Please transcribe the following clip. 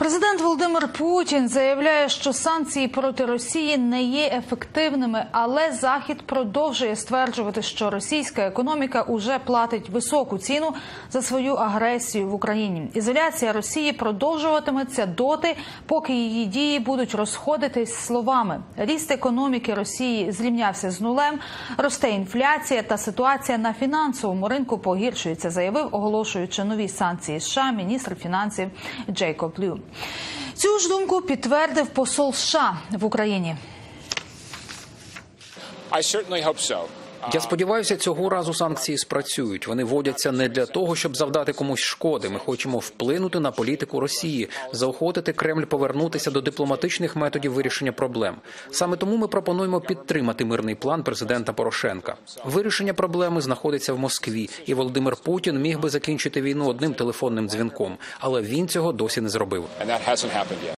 Президент Володимир Путін заявляє, що санкції проти Росії не є ефективними, але Захід продовжує стверджувати, що російська економіка уже платить високу ціну за свою агресію в Україні. Ізоляція Росії продовжуватиметься доти, поки її дії будуть розходитись словами. Ріст економіки Росії зрівнявся з нулем, росте інфляція та ситуація на фінансовому ринку погіршується, заявив, оголошуючи нові санкції США, міністр фінансів Джейкоб Лю. Цю ж думку підтвердив посол США в Україні. I certainly hope so. Я сподіваюся, цього разу санкції спрацюють. Вони вводяться не для того, щоб завдати комусь шкоди. Ми хочемо вплинути на політику Росії, заохотити Кремль повернутися до дипломатичних методів вирішення проблем. Саме тому ми пропонуємо підтримати мирний план президента Порошенка. Вирішення проблеми знаходиться в Москві, і Володимир Путін міг би закінчити війну одним телефонним дзвінком, але він цього досі не зробив.